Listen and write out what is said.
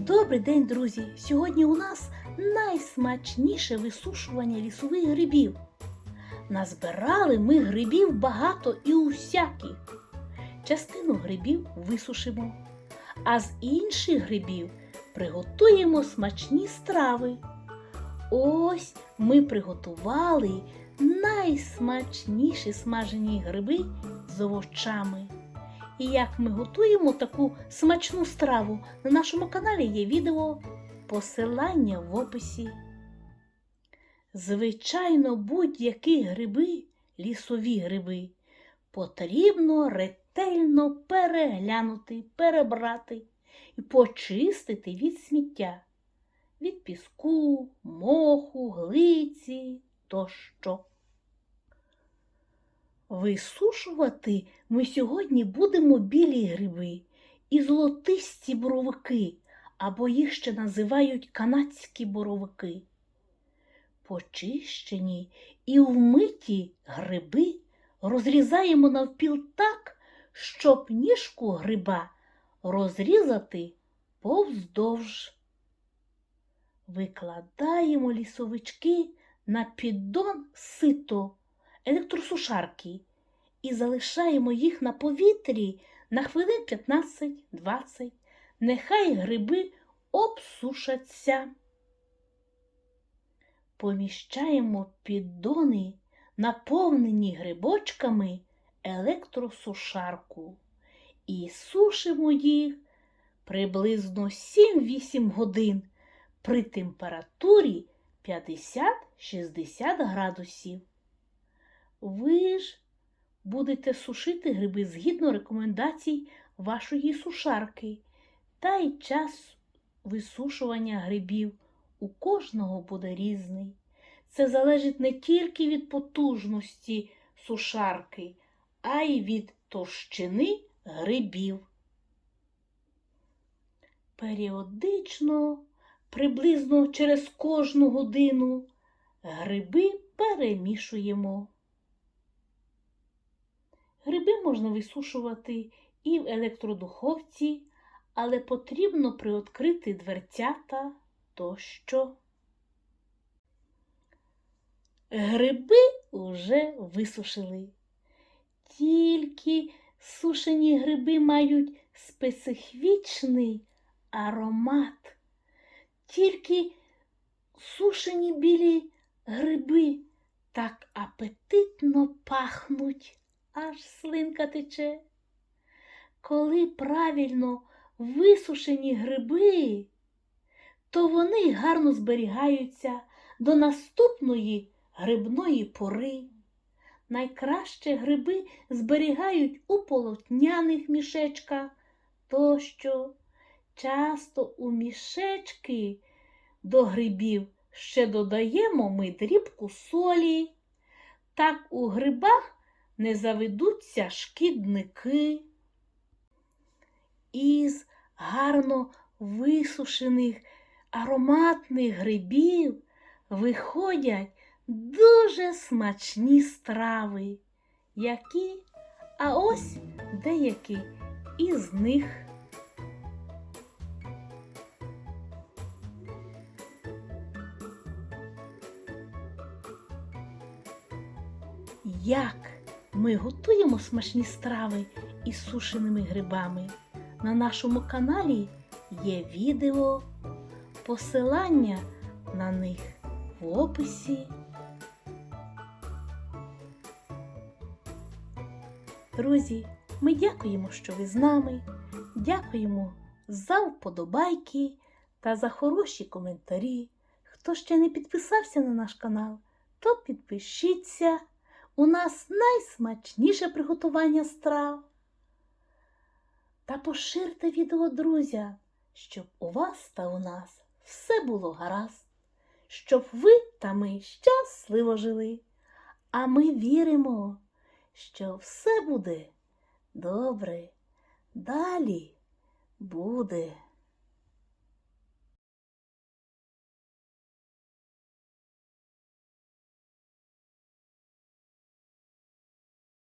Добрий день, друзі! Сьогодні у нас найсмачніше висушування лісових грибів. Назбирали ми грибів багато і усяких. Частину грибів висушимо, а з інших грибів приготуємо смачні страви. Ось ми приготували найсмачніші смажені гриби з овочами. І як ми готуємо таку смачну страву, на нашому каналі є відео посилання в описі. Звичайно, будь-які гриби, лісові гриби, потрібно ретельно переглянути, перебрати і почистити від сміття, від піску, моху, глиці тощо. Висушувати ми сьогодні будемо білі гриби і золотисті боровики, або їх ще називають канадські боровики. Почищені і вмиті гриби розрізаємо навпіл так, щоб ніжку гриба розрізати повздовж. Викладаємо лісовички на піддон сито електросушарки і залишаємо їх на повітрі на хвилин 15-20. Нехай гриби обсушаться. Поміщаємо піддони, наповнені грибочками, електросушарку і сушимо їх приблизно 7-8 годин при температурі 50-60 градусів. Ви ж будете сушити гриби згідно рекомендацій вашої сушарки та й час висушування грибів у кожного буде різний. Це залежить не тільки від потужності сушарки, а й від товщини грибів. Періодично, приблизно через кожну годину, гриби перемішуємо. Можна висушувати і в електродуховці, але потрібно приоткрити дверцята тощо. Гриби уже висушили. Тільки сушені гриби мають специфічний аромат. Тільки сушені білі гриби так апетитно пахнуть аж слинка тече. Коли правильно висушені гриби, то вони гарно зберігаються до наступної грибної пори. Найкраще гриби зберігають у полотняних мішечках, тощо часто у мішечки до грибів ще додаємо ми дрібку солі. Так у грибах не заведуться шкідники. Із гарно висушених ароматних грибів виходять дуже смачні страви, які, а ось деякі із них. Як ми готуємо смачні страви із сушеними грибами. На нашому каналі є відео, посилання на них в описі. Друзі, ми дякуємо, що ви з нами. Дякуємо за вподобайки та за хороші коментарі. Хто ще не підписався на наш канал, то підпишіться. У нас найсмачніше приготування страв. Та поширте відео друзям, щоб у вас та у нас все було гаразд, щоб ви та ми щасливо жили. А ми віримо, що все буде добре. Далі буде.